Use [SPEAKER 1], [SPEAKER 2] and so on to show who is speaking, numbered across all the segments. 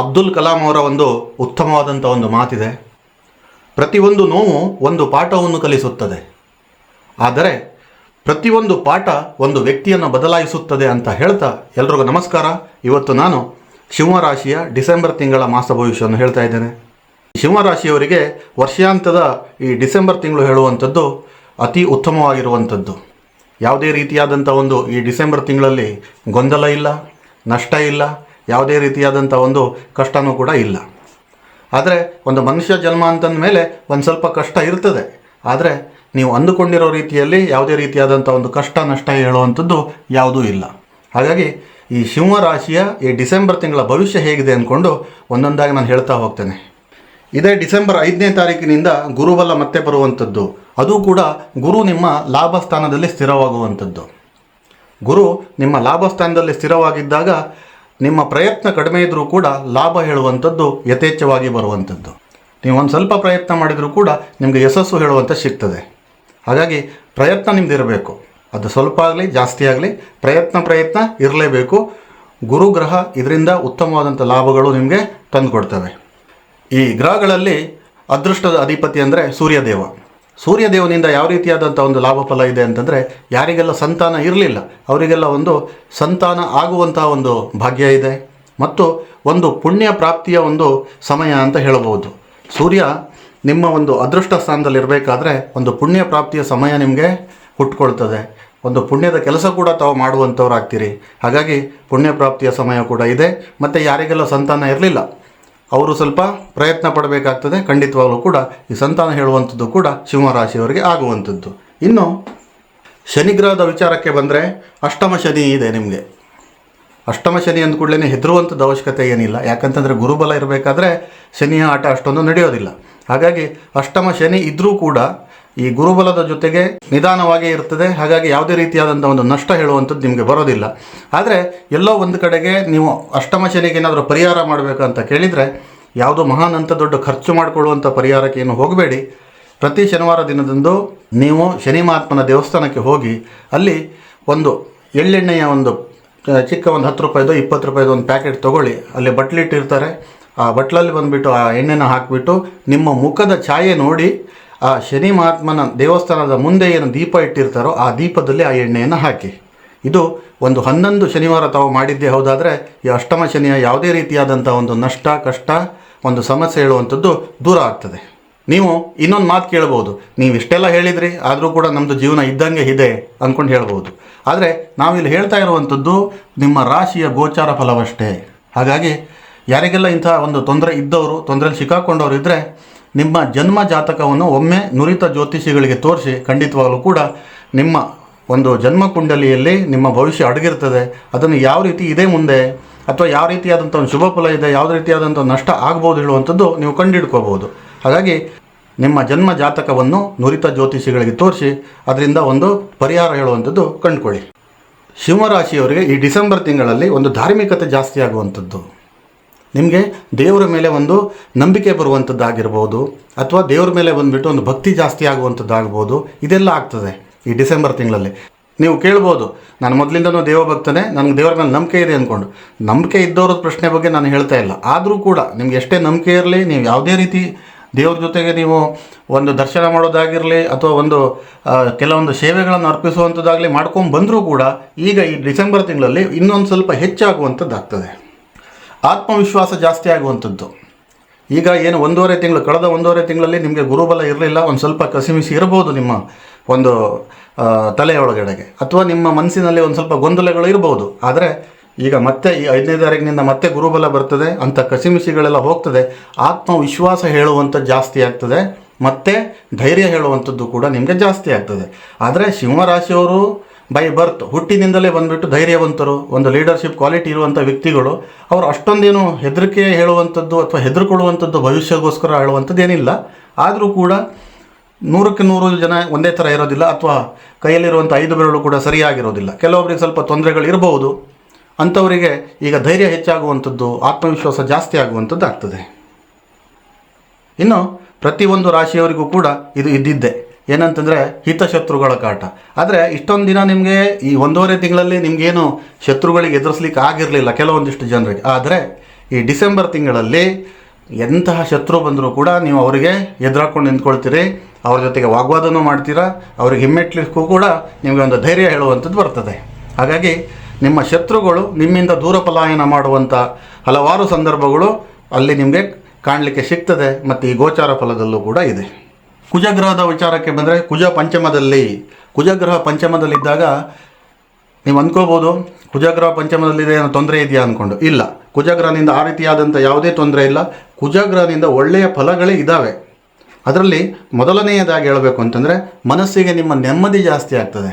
[SPEAKER 1] ಅಬ್ದುಲ್ ಕಲಾಂ ಅವರ ಒಂದು ಉತ್ತಮವಾದಂಥ ಒಂದು ಮಾತಿದೆ. ಪ್ರತಿಯೊಂದು ನೋವು ಒಂದು ಪಾಠವನ್ನು ಕಲಿಸುತ್ತದೆ. ಆದರೆ ಪ್ರತಿಯೊಂದು ಪಾಠ ಒಂದು ವ್ಯಕ್ತಿಯನ್ನು ಬದಲಾಯಿಸುತ್ತದೆ ಅಂತ ಹೇಳ್ತಾ ಎಲ್ರಿಗೂ ನಮಸ್ಕಾರ. ಇವತ್ತು ನಾನು ಸಿಂಹರಾಶಿಯ ಡಿಸೆಂಬರ್ ತಿಂಗಳ ಮಾಸ ಭವಿಷ್ಯವನ್ನು ಹೇಳ್ತಾ ಇದ್ದೇನೆ. ಸಿಂಹರಾಶಿಯವರಿಗೆ ವರ್ಷಾಂತದ ಈ ಡಿಸೆಂಬರ್ ತಿಂಗಳು ಹೇಳುವಂಥದ್ದು ಅತಿ ಉತ್ತಮವಾಗಿರುವಂಥದ್ದು. ಯಾವುದೇ ರೀತಿಯಾದಂಥ ಒಂದು ಈ ಡಿಸೆಂಬರ್ ತಿಂಗಳಲ್ಲಿ ಗೊಂದಲ ಇಲ್ಲ, ನಷ್ಟ ಇಲ್ಲ ಯಾವುದೇ ರೀತಿಯಾದಂಥ ಒಂದು ಕಷ್ಟನೂ ಕೂಡ ಇಲ್ಲ. ಆದರೆ ಒಂದು ಮನುಷ್ಯ ಜನ್ಮ ಅಂತಂದ ಮೇಲೆ ಒಂದು ಸ್ವಲ್ಪ ಕಷ್ಟ ಇರ್ತದೆ. ಆದರೆ ನೀವು ಅಂದುಕೊಂಡಿರೋ ರೀತಿಯಲ್ಲಿ ಯಾವುದೇ ರೀತಿಯಾದಂಥ ಒಂದು ಕಷ್ಟ ನಷ್ಟ ಹೇಳುವಂಥದ್ದು ಯಾವುದೂ ಇಲ್ಲ. ಹಾಗಾಗಿ ಈ ಸಿಂಹ ರಾಶಿಯ ಈ ಡಿಸೆಂಬರ್ ತಿಂಗಳ ಭವಿಷ್ಯ ಹೇಗಿದೆ ಅಂದ್ಕೊಂಡು ಒಂದೊಂದಾಗಿ ನಾನು ಹೇಳ್ತಾ ಹೋಗ್ತೇನೆ. ಇದೇ ಡಿಸೆಂಬರ್ ಐದನೇ ತಾರೀಕಿನಿಂದ ಗುರುಬಲ ಮತ್ತೆ ಬರುವಂಥದ್ದು ಅದು ಕೂಡ ಗುರು ನಿಮ್ಮ ಲಾಭ ಸ್ಥಾನದಲ್ಲಿ ಸ್ಥಿರವಾಗುವಂಥದ್ದು ಗುರು ನಿಮ್ಮ ಲಾಭ ಸ್ಥಾನದಲ್ಲಿ ಸ್ಥಿರವಾಗಿದ್ದಾಗ ನಿಮ್ಮ ಪ್ರಯತ್ನ ಕಡಿಮೆ ಇದ್ದರೂ ಕೂಡ ಲಾಭ ಹೇಳುವಂಥದ್ದು ಯಥೇಚ್ಛವಾಗಿ ಬರುವಂಥದ್ದು. ನೀವು ಒಂದು ಸ್ವಲ್ಪ ಪ್ರಯತ್ನ ಮಾಡಿದರೂ ಕೂಡ ನಿಮಗೆ ಯಶಸ್ಸು ಹೇಳುವಂಥ ಸಿಗ್ತದೆ. ಹಾಗಾಗಿ ಪ್ರಯತ್ನ ನಿಮ್ಮದಿರಬೇಕು ಅದು ಸ್ವಲ್ಪ ಆಗಲಿ, ಜಾಸ್ತಿ ಆಗಲಿ, ಪ್ರಯತ್ನ ಪ್ರಯತ್ನ ಇರಲೇಬೇಕು. ಗುರುಗ್ರಹ ಇದರಿಂದ ಉತ್ತಮವಾದಂಥ ಲಾಭಗಳು ನಿಮಗೆ ತಂದುಕೊಡ್ತವೆ. ಈ ಗ್ರಹಗಳಲ್ಲಿ ಅದೃಷ್ಟದ ಅಧಿಪತಿ ಅಂದರೆ ಸೂರ್ಯದೇವ. ಸೂರ್ಯದೇವನಿಂದ ಯಾವ ರೀತಿಯಾದಂಥ ಒಂದು ಲಾಭ ಫಲ ಇದೆ ಅಂತಂದರೆ ಯಾರಿಗೆಲ್ಲ ಸಂತಾನ ಇರಲಿಲ್ಲ, ಅವರಿಗೆಲ್ಲ ಒಂದು ಸಂತಾನ ಆಗುವಂತಹ ಒಂದು ಭಾಗ್ಯ ಇದೆ ಮತ್ತು ಒಂದು ಪುಣ್ಯ ಪ್ರಾಪ್ತಿಯ ಒಂದು ಸಮಯ ಅಂತ ಹೇಳಬಹುದು. ಸೂರ್ಯ ನಿಮ್ಮ ಒಂದು ಅದೃಷ್ಟ ಸ್ಥಾನದಲ್ಲಿ ಇರಬೇಕಾದ್ರೆ ಒಂದು ಪುಣ್ಯ ಪ್ರಾಪ್ತಿಯ ಸಮಯ ನಿಮಗೆ ಹುಟ್ಕೊಳ್ತದೆ. ಒಂದು ಪುಣ್ಯದ ಕೆಲಸ ಕೂಡ ತಾವು ಮಾಡುವಂಥವ್ರು ಆಗ್ತೀರಿ ಹಾಗಾಗಿ ಪುಣ್ಯ ಪ್ರಾಪ್ತಿಯ ಸಮಯ ಕೂಡ ಇದೆ. ಮತ್ತು ಯಾರಿಗೆಲ್ಲ ಸಂತಾನ ಇರಲಿಲ್ಲ ಅವರು ಸ್ವಲ್ಪ ಪ್ರಯತ್ನ ಪಡಬೇಕಾಗ್ತದೆ. ಖಂಡಿತವಾಗಲೂ ಕೂಡ ಈ ಸಂತಾನ ಹೇಳುವಂಥದ್ದು ಕೂಡ ಸಿಂಹರಾಶಿಯವರಿಗೆ ಆಗುವಂಥದ್ದು. ಇನ್ನು ಶನಿಗ್ರಹದ ವಿಚಾರಕ್ಕೆ ಬಂದರೆ ಅಷ್ಟಮ ಶನಿ ಇದೆ ನಿಮಗೆ. ಅಷ್ಟಮ ಶನಿ ಅಂದ ಕೂಡಲೇ ಹೆದರುವಂಥದ್ದು ಅವಶ್ಯಕತೆ ಏನಿಲ್ಲ. ಯಾಕಂತಂದರೆ ಗುರುಬಲ ಇರಬೇಕಾದ್ರೆ ಶನಿಯ ಆಟ ಅಷ್ಟೊಂದು ನಡೆಯೋದಿಲ್ಲ. ಹಾಗಾಗಿ ಅಷ್ಟಮ ಶನಿ ಇದ್ದರೂ ಕೂಡ ಈ ಗುರುಬಲದ ಜೊತೆಗೆ ನಿಧಾನವಾಗಿ ಇರ್ತದೆ. ಹಾಗಾಗಿ ಯಾವುದೇ ರೀತಿಯಾದಂಥ ಒಂದು ನಷ್ಟ ಹೇಳುವಂಥದ್ದು ನಿಮಗೆ ಬರೋದಿಲ್ಲ. ಆದರೆ ಎಲ್ಲೋ ಒಂದು ಕಡೆಗೆ ನೀವು ಅಷ್ಟಮ ಶನಿಗೆ ಏನಾದರೂ ಪರಿಹಾರ ಅಂತ ಕೇಳಿದರೆ ಯಾವುದೋ ಮಹಾನ್ ಅಂತ ದೊಡ್ಡ ಖರ್ಚು ಮಾಡಿಕೊಳ್ಳುವಂಥ ಪರಿಹಾರಕ್ಕೆ ಏನು ಹೋಗಬೇಡಿ. ಪ್ರತಿ ಶನಿವಾರ ದಿನದಂದು ನೀವು ಶನಿ ಮಹಾತ್ಮನ ದೇವಸ್ಥಾನಕ್ಕೆ ಹೋಗಿ ಅಲ್ಲಿ ಒಂದು ಎಳ್ಳೆಣ್ಣೆಯ ಒಂದು ಚಿಕ್ಕ ಒಂದು ಹತ್ತು ರೂಪಾಯಿದು, ಇಪ್ಪತ್ತು ರೂಪಾಯಿದು ಒಂದು ಪ್ಯಾಕೆಟ್ ತೊಗೊಳ್ಳಿ. ಅಲ್ಲಿ ಬಟ್ಲಿಟ್ಟಿರ್ತಾರೆ. ಆ ಬಟ್ಲಲ್ಲಿ ಬಂದುಬಿಟ್ಟು ಆ ಎಣ್ಣೆನ ಹಾಕಿಬಿಟ್ಟು ನಿಮ್ಮ ಮುಖದ ಛಾಯೆ ನೋಡಿ ಆ ಶನಿ ಮಹಾತ್ಮನ ದೇವಸ್ಥಾನದ ಮುಂದೆ ಏನು ದೀಪ ಇಟ್ಟಿರ್ತಾರೋ ಆ ದೀಪದಲ್ಲಿ ಆ ಎಣ್ಣೆಯನ್ನು ಹಾಕಿ. ಇದು ಒಂದು ಹನ್ನೊಂದು ಶನಿವಾರ ತಾವು ಮಾಡಿದ್ದೇ ಹೌದಾದರೆ ಈ ಅಷ್ಟಮ ಶನಿಯ ಯಾವುದೇ ರೀತಿಯಾದಂಥ ಒಂದು ನಷ್ಟ, ಕಷ್ಟ, ಒಂದು ಸಮಸ್ಯೆ ಹೇಳುವಂಥದ್ದು ದೂರ ಆಗ್ತದೆ. ನೀವು ಇನ್ನೊಂದು ಮಾತು ಕೇಳ್ಬೋದು. ನೀವು ಇಷ್ಟೆಲ್ಲ ಹೇಳಿದ್ರಿ, ಆದರೂ ಕೂಡ ನಮ್ಮದು ಜೀವನ ಇದ್ದಂಗೆ ಇದೆ ಅಂದ್ಕೊಂಡು ಹೇಳ್ಬೋದು. ಆದರೆ ನಾವಿಲ್ಲಿ ಹೇಳ್ತಾ ಇರುವಂಥದ್ದು ನಿಮ್ಮ ರಾಶಿಯ ಗೋಚಾರ ಫಲವಷ್ಟೇ. ಹಾಗಾಗಿ ಯಾರಿಗೆಲ್ಲ ಇಂಥ ಒಂದು ತೊಂದರೆ ಇದ್ದವರು ತೊಂದರೆಯಲ್ಲಿ ಸಿಕ್ಕಾಕೊಂಡವರು ಇದ್ದರೆ ನಿಮ್ಮ ಜನ್ಮ ಜಾತಕವನ್ನು ಒಮ್ಮೆ ನುರಿತ ಜ್ಯೋತಿಷಿಗಳಿಗೆ ತೋರಿಸಿ ಖಂಡಿತವಾಗಲೂ ಕೂಡ ನಿಮ್ಮ ಒಂದು ಜನ್ಮ ಕುಂಡಲಿಯಲ್ಲಿ ನಿಮ್ಮ ಭವಿಷ್ಯ ಅಡಗಿರ್ತದೆ. ಅದನ್ನು ಯಾವ ರೀತಿ ಇದೆ ಮುಂದೆ ಅಥವಾ ಯಾವ ರೀತಿಯಾದಂಥ ಒಂದು ಶುಭ ಫಲ ಇದೆ, ಯಾವ ರೀತಿಯಾದಂಥ ನಷ್ಟ ಆಗ್ಬೋದು ಹೇಳುವಂಥದ್ದು ನೀವು ಕಂಡುಹಿಡ್ಕೋಬಹುದು. ಹಾಗಾಗಿ ನಿಮ್ಮ ಜನ್ಮ ಜಾತಕವನ್ನು ನುರಿತ ಜ್ಯೋತಿಷಿಗಳಿಗೆ ತೋರಿಸಿ ಅದರಿಂದ ಒಂದು ಪರಿಹಾರ ಹೇಳುವಂಥದ್ದು ಕಂಡುಕೊಳ್ಳಿ. ಸಿಂಹರಾಶಿಯವರಿಗೆ ಈ ಡಿಸೆಂಬರ್ ತಿಂಗಳಲ್ಲಿ ಒಂದು ಧಾರ್ಮಿಕತೆ ಜಾಸ್ತಿ ಆಗುವಂಥದ್ದು. ನಿಮಗೆ ದೇವರ ಮೇಲೆ ಒಂದು ನಂಬಿಕೆ ಬರುವಂಥದ್ದಾಗಿರ್ಬೋದು ಅಥವಾ ದೇವರ ಮೇಲೆ ಬಂದುಬಿಟ್ಟು ಒಂದು ಭಕ್ತಿ ಜಾಸ್ತಿ ಆಗುವಂಥದ್ದಾಗ್ಬೋದು ಇದೆಲ್ಲ ಆಗ್ತದೆ ಈ ಡಿಸೆಂಬರ್ ತಿಂಗಳಲ್ಲಿ. ನೀವು ಕೇಳ್ಬೋದು, ನಾನು ಮೊದಲಿಂದನೂ ದೇವಭಕ್ತನೇ, ನನಗೆ ದೇವರ ಮೇಲೆ ನಂಬಿಕೆ ಇದೆ ಅಂದ್ಕೊಂಡು ನಂಬಿಕೆ ಇದ್ದವ್ರ ಪ್ರಶ್ನೆ ಬಗ್ಗೆ ನಾನು ಹೇಳ್ತಾ ಇಲ್ಲ. ಆದರೂ ಕೂಡ ನಿಮ್ಗೆ ಎಷ್ಟೇ ನಂಬಿಕೆ ಇರಲಿ, ನೀವು ಯಾವುದೇ ರೀತಿ ದೇವ್ರ ಜೊತೆಗೆ ನೀವು ಒಂದು ದರ್ಶನ ಮಾಡೋದಾಗಿರಲಿ ಅಥವಾ ಒಂದು ಕೆಲವೊಂದು ಸೇವೆಗಳನ್ನು ಅರ್ಪಿಸುವಂಥದ್ದಾಗಲಿ ಮಾಡ್ಕೊಂಡು ಬಂದರೂ ಕೂಡ ಈಗ ಈ ಡಿಸೆಂಬರ್ ತಿಂಗಳಲ್ಲಿ ಇನ್ನೊಂದು ಸ್ವಲ್ಪ ಹೆಚ್ಚಾಗುವಂಥದ್ದಾಗ್ತದೆ ಆತ್ಮವಿಶ್ವಾಸ ಜಾಸ್ತಿ ಆಗುವಂಥದ್ದು. ಈಗ ಏನು ಒಂದೂವರೆ ತಿಂಗಳು, ಕಳೆದ ಒಂದೂವರೆ ತಿಂಗಳಲ್ಲಿ ನಿಮಗೆ ಗುರುಬಲ ಇರಲಿಲ್ಲ, ಒಂದು ಸ್ವಲ್ಪ ಕಸಿಮಿಸಿ ಇರ್ಬೋದು ನಿಮ್ಮ ಒಂದು ತಲೆಯೊಳಗಡೆಗೆ. ಅಥವಾ ನಿಮ್ಮ ಮನಸ್ಸಿನಲ್ಲಿ ಒಂದು ಸ್ವಲ್ಪ ಗೊಂದಲಗಳು ಇರ್ಬೋದು. ಆದರೆ ಈಗ ಮತ್ತೆ ಈ ಐದನೇ ತಾರೀಕಿನಿಂದ ಮತ್ತೆ ಗುರುಬಲ ಬರ್ತದೆ ಅಂಥ ಕಸಿಮಿಸಿಗಳೆಲ್ಲ ಹೋಗ್ತದೆ. ಆತ್ಮವಿಶ್ವಾಸ ಹೇಳುವಂಥದ್ದು ಜಾಸ್ತಿ ಆಗ್ತದೆ, ಮತ್ತು ಧೈರ್ಯ ಹೇಳುವಂಥದ್ದು ಕೂಡ ನಿಮಗೆ ಜಾಸ್ತಿ ಆಗ್ತದೆ. ಆದರೆ ಸಿಂಹರಾಶಿಯವರು ಬೈ ಬರ್ತ್ ಹುಟ್ಟಿನಿಂದಲೇ ಬಂದುಬಿಟ್ಟು ಧೈರ್ಯವಂತರು, ಒಂದು ಲೀಡರ್ಶಿಪ್ ಕ್ವಾಲಿಟಿ ಇರುವಂಥ ವ್ಯಕ್ತಿಗಳು, ಅವರು ಅಷ್ಟೊಂದೇನು ಹೆದರಿಕೆ ಹೇಳುವಂಥದ್ದು ಅಥವಾ ಹೆದರ್ಕೊಳ್ಳುವಂಥದ್ದು ಭವಿಷ್ಯಗೋಸ್ಕರ ಹೇಳುವಂಥದ್ದು ಏನಿಲ್ಲ. ಆದರೂ ಕೂಡ ನೂರಕ್ಕೆ ನೂರು ಜನ ಒಂದೇ ಥರ ಇರೋದಿಲ್ಲ ಅಥವಾ ಕೈಯಲ್ಲಿರುವಂಥ ಐದು ಬೆರಳು ಕೂಡ ಸರಿಯಾಗಿರೋದಿಲ್ಲ. ಕೆಲವೊಬ್ಬರಿಗೆ ಸ್ವಲ್ಪ ತೊಂದರೆಗಳು ಇರಬಹುದು ಅಂಥವರಿಗೆ ಈಗ ಧೈರ್ಯ ಹೆಚ್ಚಾಗುವಂಥದ್ದು ಆತ್ಮವಿಶ್ವಾಸ ಜಾಸ್ತಿ ಆಗುವಂಥದ್ದು ಆಗ್ತದೆ ಇನ್ನು ಪ್ರತಿಯೊಂದು ರಾಶಿಯವರಿಗೂ ಕೂಡ ಇದು ಇದ್ದಿದ್ದೆ. ಏನಂತಂದರೆ ಹಿತಶತ್ರುಗಳ ಕಾಟ. ಆದರೆ ಇಷ್ಟೊಂದು ದಿನ ನಿಮಗೆ ಈ ಒಂದೂವರೆ ತಿಂಗಳಲ್ಲಿ ನಿಮಗೇನು ಶತ್ರುಗಳಿಗೆ ಎದುರಿಸ್ಲಿಕ್ಕೆ ಆಗಿರಲಿಲ್ಲ ಕೆಲವೊಂದಿಷ್ಟು ಜನರಿಗೆ. ಆದರೆ ಈ ಡಿಸೆಂಬರ್ ತಿಂಗಳಲ್ಲಿ ಎಂತಹ ಶತ್ರು ಬಂದರೂ ಕೂಡ ನೀವು ಅವರಿಗೆ ಎದುರಾಕೊಂಡು ನಿಂತ್ಕೊಳ್ತೀರಿ. ಅವ್ರ ಜೊತೆಗೆ ವಾಗ್ವಾದನೂ ಮಾಡ್ತೀರಾ. ಅವ್ರಿಗೆ ಹಿಮ್ಮೆಟ್ಲಿಕ್ಕೂ ಕೂಡ ನಿಮಗೆ ಒಂದು ಧೈರ್ಯ ಹೇಳುವಂಥದ್ದು ಬರ್ತದೆ. ಹಾಗಾಗಿ ನಿಮ್ಮ ಶತ್ರುಗಳು ನಿಮ್ಮಿಂದ ದೂರ ಪಲಾಯನ ಮಾಡುವಂಥ ಹಲವಾರು ಸಂದರ್ಭಗಳು ಅಲ್ಲಿ ನಿಮಗೆ ಕಾಣಲಿಕ್ಕೆ ಸಿಗ್ತದೆ. ಮತ್ತು ಈ ಗೋಚಾರ ಫಲದಲ್ಲೂ ಕೂಡ ಇದೆ. ಕುಜಗ್ರಹದ ವಿಚಾರಕ್ಕೆ ಬಂದರೆ ಕುಜ ಪಂಚಮದಲ್ಲಿ, ಕುಜಗ್ರಹ ಪಂಚಮದಲ್ಲಿದ್ದಾಗ ನೀವು ಅಂದ್ಕೋಬೋದು ಕುಜಗ್ರಹ ಪಂಚಮದಲ್ಲಿದೆ ಏನೋ ತೊಂದರೆ ಇದೆಯಾ ಅಂದ್ಕೊಂಡು ಇಲ್ಲ. ಕುಜಗ್ರಹದಿಂದ ಆ ರೀತಿಯಾದಂಥ ಯಾವುದೇ ತೊಂದರೆ ಇಲ್ಲ. ಕುಜಗ್ರಹದಿಂದ ಒಳ್ಳೆಯ ಫಲಗಳೇ ಇದ್ದಾವೆ ಅದರಲ್ಲಿ ಮೊದಲನೆಯದಾಗಿ ಹೇಳಬೇಕು ಅಂತಂದರೆ, ಮನಸ್ಸಿಗೆ ನಿಮ್ಮ ನೆಮ್ಮದಿ ಜಾಸ್ತಿ ಆಗ್ತದೆ.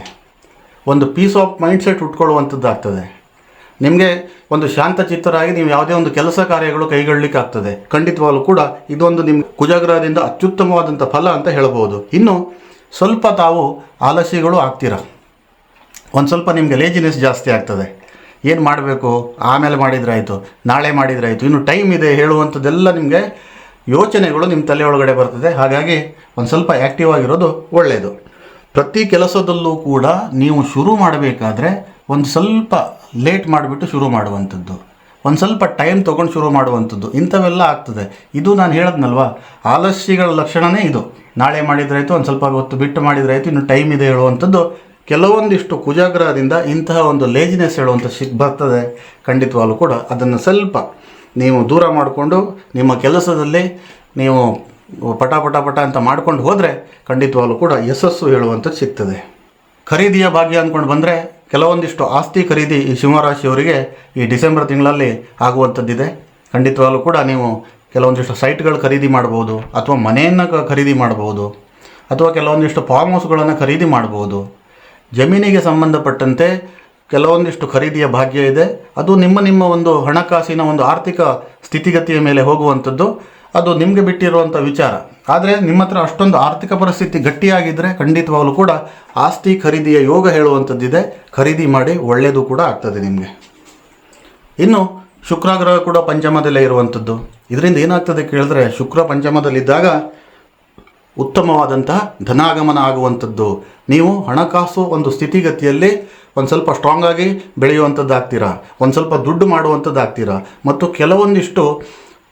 [SPEAKER 1] ಒಂದು ಪೀಸ್ ಆಫ್ ಮೈಂಡ್ ಸೆಟ್ ಉಟ್ಕೊಳ್ಳುವಂಥದ್ದು ಆಗ್ತದೆ ನಿಮಗೆ ಒಂದು ಶಾಂತ ಚಿತ್ತರಾಗಿ ನೀವು ಯಾವುದೇ ಒಂದು ಕೆಲಸ ಕಾರ್ಯಗಳು ಕೈಗೊಳ್ಳಲಿಕ್ಕೆ ಆಗ್ತದೆ. ಖಂಡಿತವಾಗಲೂ ಕೂಡ ಇದೊಂದು ನಿಮ್ಮ ಕುಜಗ್ರಹದಿಂದ ಅತ್ಯುತ್ತಮವಾದಂಥ ಫಲ ಅಂತ ಹೇಳ್ಬೋದು ಇನ್ನು ಸ್ವಲ್ಪ ತಾವು ಆಲಸ್ಯಗಳು ಆಗ್ತೀರ? ಒಂದು ಸ್ವಲ್ಪ ನಿಮಗೆ ಲೇಜಿನೆಸ್ ಜಾಸ್ತಿ ಆಗ್ತದೆ. ಏನು ಮಾಡಬೇಕು? ಆಮೇಲೆ ಮಾಡಿದ್ರಾಯಿತು, ನಾಳೆ ಮಾಡಿದ್ರಾಯಿತು, ಇನ್ನು ಟೈಮ್ ಇದೆ ಹೇಳುವಂಥದ್ದೆಲ್ಲ ನಿಮಗೆ ಯೋಚನೆಗಳು ನಿಮ್ಮ ತಲೆ ಒಳಗಡೆ ಬರ್ತದೆ. ಹಾಗಾಗಿ ಒಂದು ಸ್ವಲ್ಪ ಆ್ಯಕ್ಟಿವ್ ಆಗಿರೋದು ಒಳ್ಳೆಯದು ಪ್ರತಿ ಕೆಲಸದಲ್ಲೂ ಕೂಡ ನೀವು ಶುರು ಮಾಡಬೇಕಾದ್ರೆ ಒಂದು ಸ್ವಲ್ಪ ಲೇಟ್ ಮಾಡಿಬಿಟ್ಟು ಶುರು ಮಾಡುವಂಥದ್ದು. ಒಂದು ಸ್ವಲ್ಪ ಟೈಮ್ ತೊಗೊಂಡು ಶುರು ಮಾಡುವಂಥದ್ದು. ಇಂಥವೆಲ್ಲ ಆಗ್ತದೆ. ಇದು ನಾನು ಹೇಳದ್ನಲ್ವಾ? ಆಲಸ್ಯಗಳ ಲಕ್ಷಣವೇ ಇದು. ನಾಳೆ ಮಾಡಿದ್ರಾಯ್ತು, ಒಂದು ಸ್ವಲ್ಪ ಹೊತ್ತು ಬಿಟ್ಟು ಮಾಡಿದ್ರಾಯ್ತು, ಇನ್ನು ಟೈಮ್ ಇದೆ ಹೇಳುವಂಥದ್ದು. ಕೆಲವೊಂದಿಷ್ಟು ಕುಜಾಗ್ರಹದಿಂದ ಇಂತಹ ಒಂದು ಲೇಜಿನೆಸ್ ಹೇಳುವಂಥ ಸಿಕ್ ಬರ್ತದೆ. ಖಂಡಿತವಾಗ್ಲೂ ಕೂಡ ಅದನ್ನು ಸ್ವಲ್ಪ ನೀವು ದೂರ ಮಾಡಿಕೊಂಡು, ನಿಮ್ಮ ಕೆಲಸದಲ್ಲಿ ನೀವು ಪಟ ಪಟ ಪಟ ಅಂತ ಮಾಡ್ಕೊಂಡು ಹೋದರೆ ಖಂಡಿತವಾಗ್ಲೂ ಕೂಡ ಯಶಸ್ಸು ಹೇಳುವಂಥದ್ದು ಸಿಗ್ತದೆ. ಖರೀದಿಯ ಭಾಗ್ಯ ಅಂದ್ಕೊಂಡು ಬಂದರೆ ಕೆಲವೊಂದಿಷ್ಟು ಆಸ್ತಿ ಖರೀದಿ ಈ ಸಿಂಹರಾಶಿಯವರಿಗೆ ಈ ಡಿಸೆಂಬರ್ ತಿಂಗಳಲ್ಲಿ ಆಗುವಂಥದ್ದಿದೆ. ಖಂಡಿತವಾಗಲೂ ಕೂಡ ನೀವು ಕೆಲವೊಂದಿಷ್ಟು ಸೈಟ್ಗಳು ಖರೀದಿ ಮಾಡ್ಬೋದು, ಅಥವಾ ಮನೆಯನ್ನು ಖರೀದಿ ಮಾಡ್ಬೋದು, ಅಥವಾ ಕೆಲವೊಂದಿಷ್ಟು ಫಾರ್ಮ್ ಹೌಸ್ಗಳನ್ನು ಖರೀದಿ ಮಾಡ್ಬೋದು. ಜಮೀನಿಗೆ ಸಂಬಂಧಪಟ್ಟಂತೆ ಕೆಲವೊಂದಿಷ್ಟು ಖರೀದಿಯ ಭಾಗ್ಯ ಇದೆ. ಅದು ನಿಮ್ಮ ನಿಮ್ಮ ಒಂದು ಹಣಕಾಸಿನ ಒಂದು ಆರ್ಥಿಕ ಸ್ಥಿತಿಗತಿಯ ಮೇಲೆ ಹೋಗುವಂಥದ್ದು. ಅದು ನಿಮಗೆ ಬಿಟ್ಟಿರುವಂಥ ವಿಚಾರ. ಆದರೆ ನಿಮ್ಮ ಹತ್ರ ಅಷ್ಟೊಂದು ಆರ್ಥಿಕ ಪರಿಸ್ಥಿತಿ ಗಟ್ಟಿಯಾಗಿದ್ದರೆ ಖಂಡಿತವಾಗಲೂ ಕೂಡ ಆಸ್ತಿ ಖರೀದಿಯ ಯೋಗ ಹೇಳುವಂಥದ್ದಿದೆ. ಖರೀದಿ ಮಾಡಿ ಒಳ್ಳೆಯದು ಕೂಡ ಆಗ್ತದೆ ನಿಮಗೆ. ಇನ್ನು ಶುಕ್ರ ಗ್ರಹ ಕೂಡ ಪಂಚಮದಲ್ಲೇ ಇರುವಂಥದ್ದು. ಇದರಿಂದ ಏನಾಗ್ತದೆ ಕೇಳಿದ್ರೆ ಶುಕ್ರ ಪಂಚಮದಲ್ಲಿದ್ದಾಗ ಉತ್ತಮವಾದಂತಹ ಧನಾಗಮನ ಆಗುವಂಥದ್ದು. ನೀವು ಹಣಕಾಸು ಒಂದು ಸ್ಥಿತಿಗತಿಯಲ್ಲಿ ಒಂದು ಸ್ವಲ್ಪ ಸ್ಟ್ರಾಂಗ್ ಆಗಿ ಬೆಳೆಯುವಂಥದ್ದು ಆಗ್ತೀರಾ ಒಂದು ಸ್ವಲ್ಪ ದುಡ್ಡು ಮಾಡುವಂಥದ್ದು ಆಗ್ತೀರಾ ಮತ್ತು ಕೆಲವೊಂದಿಷ್ಟು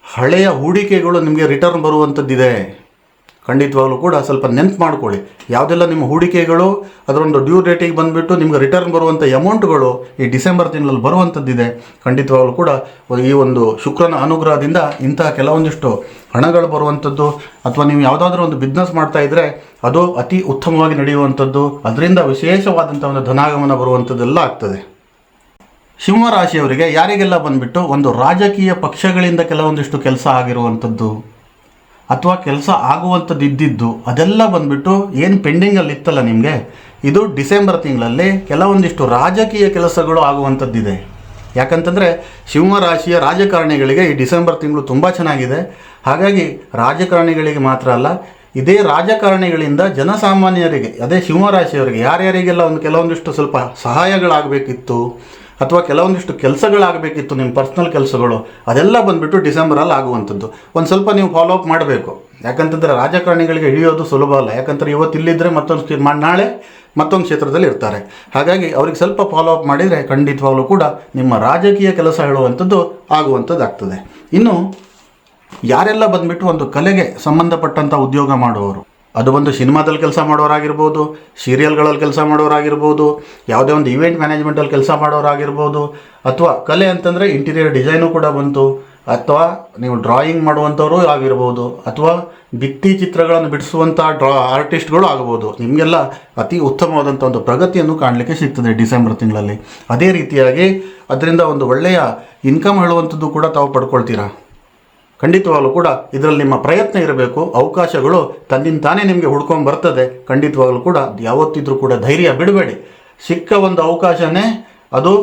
[SPEAKER 1] ಹಳೆಯ ಹೂಡಿಕೆಗಳು ನಿಮಗೆ ರಿಟರ್ನ್ ಬರುವಂಥದ್ದಿದೆ. ಖಂಡಿತವಾಗ್ಲೂ ಕೂಡ ಸ್ವಲ್ಪ ನೆನ್ಪು ಮಾಡ್ಕೊಳ್ಳಿ. ಯಾವುದೆಲ್ಲ ನಿಮ್ಮ ಹೂಡಿಕೆಗಳು, ಅದರೊಂದು ಡ್ಯೂ ಡೇಟಿಗೆ ಬಂದುಬಿಟ್ಟು ನಿಮ್ಗೆ ರಿಟರ್ನ್ ಬರುವಂಥ ಅಮೌಂಟ್ಗಳು ಈ ಡಿಸೆಂಬರ್ ತಿಂಗಳಲ್ಲಿ ಬರುವಂಥದ್ದಿದೆ ಖಂಡಿತವಾಗ್ಲೂ ಕೂಡ ಈ ಒಂದು ಶುಕ್ರನ ಅನುಗ್ರಹದಿಂದ ಇಂತಹ ಕೆಲವೊಂದಿಷ್ಟು ಹಣಗಳು ಬರುವಂಥದ್ದು ಅಥವಾ ನೀವು ಯಾವುದಾದ್ರೂ ಒಂದು ಬಿಸ್ನೆಸ್ ಮಾಡ್ತಾ ಇದ್ದರೆ ಅದು ಅತಿ ಉತ್ತಮವಾಗಿ ನಡೆಯುವಂಥದ್ದು ಅದರಿಂದ ವಿಶೇಷವಾದಂಥ ಒಂದು ಧನಾಗಮನ ಬರುವಂಥದ್ದೆಲ್ಲ ಆಗ್ತದೆ. ಸಿಂಹರಾಶಿಯವರಿಗೆ ಯಾರಿಗೆಲ್ಲ ಬಂದುಬಿಟ್ಟು ಒಂದು ರಾಜಕೀಯ ಪಕ್ಷಗಳಿಂದ ಕೆಲವೊಂದಿಷ್ಟು ಕೆಲಸ ಆಗಿರುವಂಥದ್ದು ಅಥವಾ ಕೆಲಸ ಆಗುವಂಥದ್ದು ಇದ್ದಿದ್ದು ಅದೆಲ್ಲ ಬಂದ್ಬಿಟ್ಟು ಏನು ಪೆಂಡಿಂಗಲ್ಲಿ ಇತ್ತಲ್ಲ ನಿಮಗೆ? ಇದು ಡಿಸೆಂಬರ್ ತಿಂಗಳಲ್ಲಿ ಕೆಲವೊಂದಿಷ್ಟು ರಾಜಕೀಯ ಕೆಲಸಗಳು ಆಗುವಂಥದ್ದಿದೆ. ಯಾಕಂತಂದರೆ ಸಿಂಹರಾಶಿಯ ರಾಜಕಾರಣಿಗಳಿಗೆ ಈ ಡಿಸೆಂಬರ್ ತಿಂಗಳು ತುಂಬ ಚೆನ್ನಾಗಿದೆ. ಹಾಗಾಗಿ ರಾಜಕಾರಣಿಗಳಿಗೆ ಮಾತ್ರ ಅಲ್ಲ, ಇದೇ ರಾಜಕಾರಣಿಗಳಿಂದ ಜನಸಾಮಾನ್ಯರಿಗೆ, ಅದೇ ಸಿಂಹರಾಶಿಯವರಿಗೆ ಯಾರ್ಯಾರಿಗೆಲ್ಲ ಒಂದು ಕೆಲವೊಂದಿಷ್ಟು ಸ್ವಲ್ಪ ಸಹಾಯಗಳಾಗಬೇಕಿತ್ತು ಅಥವಾ ಕೆಲವೊಂದಿಷ್ಟು ಕೆಲಸಗಳಾಗಬೇಕಿತ್ತು ನಿಮ್ಮ ಪರ್ಸ್ನಲ್ ಕೆಲಸಗಳು, ಅದೆಲ್ಲ ಬಂದುಬಿಟ್ಟು ಡಿಸೆಂಬರಲ್ಲಿ ಆಗುವಂಥದ್ದು. ಒಂದು ಸ್ವಲ್ಪ ನೀವು ಫಾಲೋ ಅಪ್ ಮಾಡಬೇಕು. ಯಾಕಂತಂದರೆ ರಾಜಕಾರಣಿಗಳಿಗೆ ಹಿಡಿಯೋದು ಸುಲಭ ಅಲ್ಲ. ಯಾಕಂದರೆ ಇವತ್ತು ಇಲ್ಲಿದ್ದರೆ ಮತ್ತೊಂದು ನಾಳೆ ಮತ್ತೊಂದು ಕ್ಷೇತ್ರದಲ್ಲಿ ಇರ್ತಾರೆ. ಹಾಗಾಗಿ ಅವ್ರಿಗೆ ಸ್ವಲ್ಪ ಫಾಲೋ ಅಪ್ ಮಾಡಿದರೆ ಖಂಡಿತವಾಗಲೂ ಕೂಡ ನಿಮ್ಮ ರಾಜಕೀಯ ಕೆಲಸ ಹೇಳುವಂಥದ್ದು ಆಗುವಂಥದ್ದಾಗ್ತದೆ. ಇನ್ನು ಯಾರೆಲ್ಲ ಬಂದ್ಬಿಟ್ಟು ಒಂದು ಕಲೆಗೆ ಸಂಬಂಧಪಟ್ಟಂಥ ಉದ್ಯೋಗ ಮಾಡುವವರು ಅದು ಒಂದು ಸಿನಿಮಾದಲ್ಲಿ ಕೆಲಸ ಮಾಡೋರಾಗಿರ್ಬೋದು ಸೀರಿಯಲ್ಗಳಲ್ಲಿ ಕೆಲಸ ಮಾಡೋರಾಗಿರ್ಬೋದು, ಯಾವುದೇ ಒಂದು ಇವೆಂಟ್ ಮ್ಯಾನೇಜ್ಮೆಂಟಲ್ಲಿ ಕೆಲಸ ಮಾಡೋರಾಗಿರ್ಬೋದು, ಅಥವಾ ಕಲೆ ಅಂತಂದರೆ ಇಂಟೀರಿಯರ್ ಡಿಸೈನು ಕೂಡ ಬಂತು, ಅಥವಾ ನೀವು ಡ್ರಾಯಿಂಗ್ ಮಾಡುವಂಥವರು ಆಗಿರ್ಬೋದು, ಅಥವಾ ಭಿತ್ತಿ ಚಿತ್ರಗಳನ್ನು ಬಿಡಿಸುವಂಥ ಡ್ರಾ ಆರ್ಟಿಸ್ಟ್ಗಳು ಆಗ್ಬೋದು. ನಿಮಗೆಲ್ಲ ಅತಿ ಉತ್ತಮವಾದಂಥ ಒಂದು ಪ್ರಗತಿಯನ್ನು ಕಾಣಲಿಕ್ಕೆ ಸಿಗ್ತದೆ ಡಿಸೆಂಬರ್ ತಿಂಗಳಲ್ಲಿ. ಅದೇ ರೀತಿಯಾಗಿ ಅದರಿಂದ ಒಂದು ಒಳ್ಳೆಯ ಇನ್ಕಮ್ ಹೇಳುವಂಥದ್ದು ಕೂಡ ತಾವು ಪಡ್ಕೊಳ್ತೀರಾ? ಖಂಡಿತವಾಗ್ಲೂ ಕೂಡ ಇದರಲ್ಲಿ ನಿಮ್ಮ ಪ್ರಯತ್ನ ಇರಬೇಕು, ಅವಕಾಶಗಳು ತನ್ನಿಂದ ತಾನೇ ನಿಮಗೆ ಹುಡ್ಕೊಂಡು ಬರ್ತದೆ. ಖಂಡಿತವಾಗಲೂ ಕೂಡ ಯಾವತ್ತಿದ್ರೂ ಕೂಡ ಧೈರ್ಯ ಬಿಡಬೇಡಿ. ಸಿಕ್ಕ ಒಂದು ಅವಕಾಶನೇ ಅದು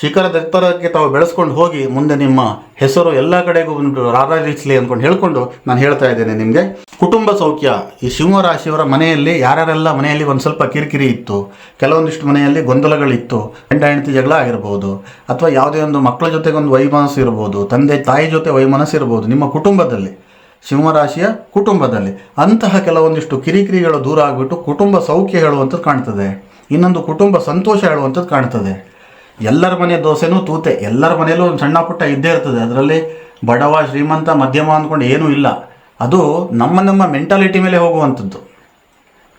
[SPEAKER 1] ಶಿಖರದ ಎತ್ತರಕ್ಕೆ ತಾವು ಬೆಳೆಸ್ಕೊಂಡು ಹೋಗಿ ಮುಂದೆ ನಿಮ್ಮ ಹೆಸರು ಎಲ್ಲ ಕಡೆಗೂ ಒಂದು ರಾರಾಜಿಸಲಿ ಅಂದ್ಕೊಂಡು ಹೇಳ್ಕೊಂಡು ನಾನು ಹೇಳ್ತಾ ಇದ್ದೇನೆ ನಿಮಗೆ. ಕುಟುಂಬ ಸೌಖ್ಯ. ಈ ಸಿಂಹರಾಶಿಯವರ ಮನೆಯಲ್ಲಿ ಯಾರ್ಯಾರೆಲ್ಲ ಮನೆಯಲ್ಲಿ ಒಂದು ಸ್ವಲ್ಪ ಕಿರಿಕಿರಿ ಇತ್ತು, ಕೆಲವೊಂದಿಷ್ಟು ಮನೆಯಲ್ಲಿ ಗೊಂದಲಗಳಿತ್ತು ಗಂಡ ಹೆಂಡತಿ ಜಗಳ ಆಗಿರ್ಬೋದು, ಅಥವಾ ಯಾವುದೇ ಒಂದು ಮಕ್ಕಳ ಜೊತೆಗೆ ಒಂದು ವೈಮನಸ್ಸು ಇರ್ಬೋದು, ತಂದೆ ತಾಯಿ ಜೊತೆ ವೈಮನಸ್ಸು ಇರ್ಬೋದು, ನಿಮ್ಮ ಕುಟುಂಬದಲ್ಲಿ ಸಿಂಹರಾಶಿಯ ಕುಟುಂಬದಲ್ಲಿ ಅಂತಹ ಕೆಲವೊಂದಿಷ್ಟು ಕಿರಿಕಿರಿಗಳು ದೂರ ಆಗಿಬಿಟ್ಟು ಕುಟುಂಬ ಸೌಖ್ಯ ಹೇಳುವಂಥದ್ದು ಕಾಣ್ತದೆ. ಇನ್ನೊಂದು ಕುಟುಂಬ ಸಂತೋಷ ಹೇಳುವಂಥದ್ದು ಕಾಣ್ತದೆ. ಎಲ್ಲರ ಮನೆ ದೋಸೆನೂ ತೂತೆ. ಎಲ್ಲರ ಮನೆಯಲ್ಲೂ ಒಂದು ಸಣ್ಣ ಪುಟ್ಟ ಇದ್ದೇ ಇರ್ತದೆ. ಅದರಲ್ಲಿ ಬಡವ, ಶ್ರೀಮಂತ, ಮಧ್ಯಮ ಅಂದ್ಕೊಂಡು ಏನೂ ಇಲ್ಲ. ಅದು ನಮ್ಮ ನಮ್ಮ ಮೆಂಟಾಲಿಟಿ ಮೇಲೆ ಹೋಗುವಂಥದ್ದು.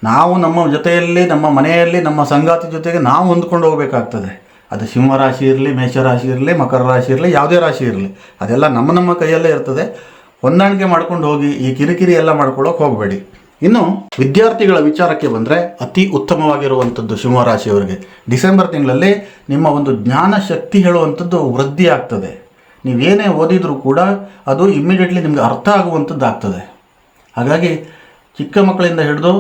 [SPEAKER 1] ನಾವು ನಮ್ಮ ಜೊತೆಯಲ್ಲಿ, ನಮ್ಮ ಮನೆಯಲ್ಲಿ, ನಮ್ಮ ಸಂಗಾತಿ ಜೊತೆಗೆ ನಾವು ಹೊಂದ್ಕೊಂಡು ಹೋಗಬೇಕಾಗ್ತದೆ. ಅದು ಸಿಂಹರಾಶಿ ಇರಲಿ ಮೇಷರಾಶಿ ಇರಲಿ, ಮಕರ ರಾಶಿ ಇರಲಿ, ಯಾವುದೇ ರಾಶಿ ಇರಲಿ. ಅದೆಲ್ಲ ನಮ್ಮ ನಮ್ಮ ಕೈಯಲ್ಲೇ ಇರ್ತದೆ. ಹೊಂದಾಣಿಕೆ ಮಾಡ್ಕೊಂಡು ಹೋಗಿ ಈ ಕಿರಿಕಿರಿ ಎಲ್ಲ ಮಾಡ್ಕೊಳ್ಳೋಕೆ ಹೋಗಬೇಡಿ. ಇನ್ನು ವಿದ್ಯಾರ್ಥಿಗಳ ವಿಚಾರಕ್ಕೆ ಬಂದರೆ ಅತಿ ಉತ್ತಮವಾಗಿರುವಂಥದ್ದು ಸಿಂಹರಾಶಿಯವರಿಗೆ. ಡಿಸೆಂಬರ್ ತಿಂಗಳಲ್ಲಿ ನಿಮ್ಮ ಒಂದು ಜ್ಞಾನ ಶಕ್ತಿ ಹೇಳುವಂಥದ್ದು ವೃದ್ಧಿ ಆಗ್ತದೆ. ನೀವೇನೇ ಓದಿದರೂ ಕೂಡ ಅದು ಇಮ್ಮಿಡಿಯೇಟ್ಲಿ ನಿಮಗೆ ಅರ್ಥ ಆಗುವಂಥದ್ದು ಆಗ್ತದೆ ಹಾಗಾಗಿ ಚಿಕ್ಕ ಮಕ್ಕಳಿಂದ ಹಿಡಿದು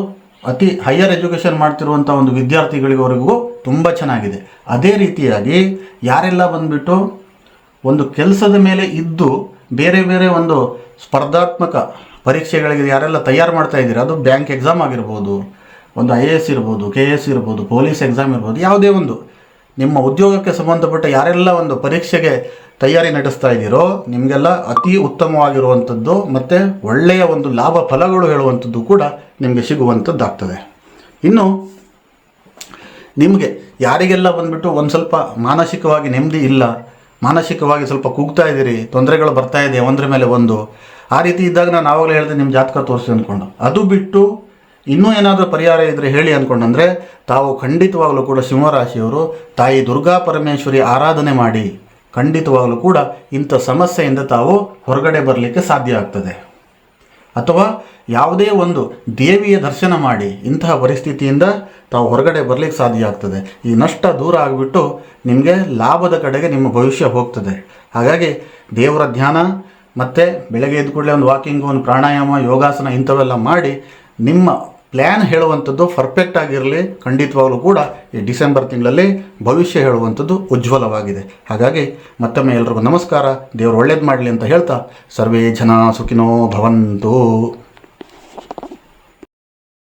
[SPEAKER 1] ಅತಿ ಹೈಯರ್ ಎಜುಕೇಷನ್ ಮಾಡ್ತಿರುವಂಥ ಒಂದು ವಿದ್ಯಾರ್ಥಿಗಳಿವರೆಗೂ ತುಂಬ ಚೆನ್ನಾಗಿದೆ. ಅದೇ ರೀತಿಯಾಗಿ ಯಾರೆಲ್ಲ ಬಂದುಬಿಟ್ಟು ಒಂದು ಕೆಲಸದ ಮೇಲೆ ಇದ್ದು ಬೇರೆ ಬೇರೆ ಒಂದು ಸ್ಪರ್ಧಾತ್ಮಕ ಪರೀಕ್ಷೆಗಳಿಗೆ ಯಾರೆಲ್ಲ ತಯಾರು ಮಾಡ್ತಾ ಇದ್ದೀರಿ? ಅದು ಬ್ಯಾಂಕ್ ಎಕ್ಸಾಮ್ ಆಗಿರ್ಬೋದು, ಒಂದು ಐ ಎ ಎಸ್ ಇರ್ಬೋದು, ಕೆ ಎಸ್ ಇರ್ಬೋದು, ಪೊಲೀಸ್ ಎಕ್ಸಾಮ್ ಇರ್ಬೋದು, ಯಾವುದೇ ಒಂದು. ನಿಮ್ಮ ಉದ್ಯೋಗಕ್ಕೆ ಸಂಬಂಧಪಟ್ಟ ಯಾರೆಲ್ಲ ಒಂದು ಪರೀಕ್ಷೆಗೆ ತಯಾರಿ ನಡೆಸ್ತಾ ಇದ್ದೀರೋ, ನಿಮಗೆಲ್ಲ ಅತಿ ಉತ್ತಮವಾಗಿರುವಂಥದ್ದು ಮತ್ತು ಒಳ್ಳೆಯ ಒಂದು ಲಾಭ ಫಲಗಳು ಹೇಳುವಂಥದ್ದು ಕೂಡ ನಿಮಗೆ ಸಿಗುವಂಥದ್ದಾಗ್ತದೆ. ಇನ್ನು, ನಿಮಗೆ ಯಾರಿಗೆಲ್ಲ ಬಂದ್ಬಿಟ್ಟು ಒಂದು ಸ್ವಲ್ಪ ಮಾನಸಿಕವಾಗಿ ನೆಮ್ಮದಿ ಇಲ್ಲ, ಮಾನಸಿಕವಾಗಿ ಸ್ವಲ್ಪ ಕೂಗ್ತಾ ಇದ್ದೀರಿ, ತೊಂದರೆಗಳು ಬರ್ತಾ ಇದೆ, ಒಂದರ ಮೇಲೆ ಒಂದು ಆ ರೀತಿ ಇದ್ದಾಗ ನಾನು ಆವಾಗಲೇ ಹೇಳಿದೆ ನಿಮ್ಮ ಜಾತಕ ತೋರಿಸಿ ಅಂದ್ಕೊಂಡು ಅದು ಬಿಟ್ಟು ಇನ್ನೂ ಏನಾದರೂ ಪರಿಹಾರ ಇದ್ದರೆ ಹೇಳಿ ಅಂದ್ಕೊಂಡಂದರೆ ತಾವು ಖಂಡಿತವಾಗಲೂ ಕೂಡ ಸಿಂಹರಾಶಿಯವರು, ತಾಯಿ ದುರ್ಗಾ ಪರಮೇಶ್ವರಿ ಆರಾಧನೆ ಮಾಡಿ ಖಂಡಿತವಾಗಲೂ ಕೂಡ ಇಂಥ ಸಮಸ್ಯೆಯಿಂದ ತಾವು ಹೊರಗಡೆ ಬರಲಿಕ್ಕೆ ಸಾಧ್ಯ ಆಗ್ತದೆ. ಅಥವಾ ಯಾವುದೇ ಒಂದು ದೇವಿಯ ದರ್ಶನ ಮಾಡಿ ಇಂತಹ ಪರಿಸ್ಥಿತಿಯಿಂದ ತಾವು ಹೊರಗಡೆ ಬರಲಿಕ್ಕೆ ಸಾಧ್ಯ ಆಗ್ತದೆ. ಈ ನಷ್ಟ ದೂರ ಆಗಿಬಿಟ್ಟು ನಿಮಗೆ ಲಾಭದ ಕಡೆಗೆ ನಿಮ್ಮ ಭವಿಷ್ಯ ಹೋಗ್ತದೆ. ಹಾಗಾಗಿ ದೇವರ ಧ್ಯಾನ ಮತ್ತು ಬೆಳಗ್ಗೆ ಎದ್ದ ಕೂಡಲೇ ಒಂದು ವಾಕಿಂಗು, ಒಂದು ಪ್ರಾಣಾಯಾಮ, ಯೋಗಾಸನ ಇಂಥವೆಲ್ಲ ಮಾಡಿ ನಿಮ್ಮ ಪ್ಲ್ಯಾನ್ ಹೇಳುವಂಥದ್ದು ಪರ್ಫೆಕ್ಟ್ ಆಗಿರಲಿ, ಖಂಡಿತವಾಗಲೂ ಕೂಡ ಈ ಡಿಸೆಂಬರ್ ತಿಂಗಳಲ್ಲಿ ಭವಿಷ್ಯ ಹೇಳುವಂಥದ್ದು ಉಜ್ವಲವಾಗಿದೆ. ಹಾಗಾಗಿ ಮತ್ತೊಮ್ಮೆ ಎಲ್ರಿಗೂ ನಮಸ್ಕಾರ. ದೇವರು ಒಳ್ಳೇದು ಮಾಡಲಿ ಅಂತ ಹೇಳ್ತಾ ಸರ್ವೇ ಜನ ಸುಖಿನೋ ಭವಂತು.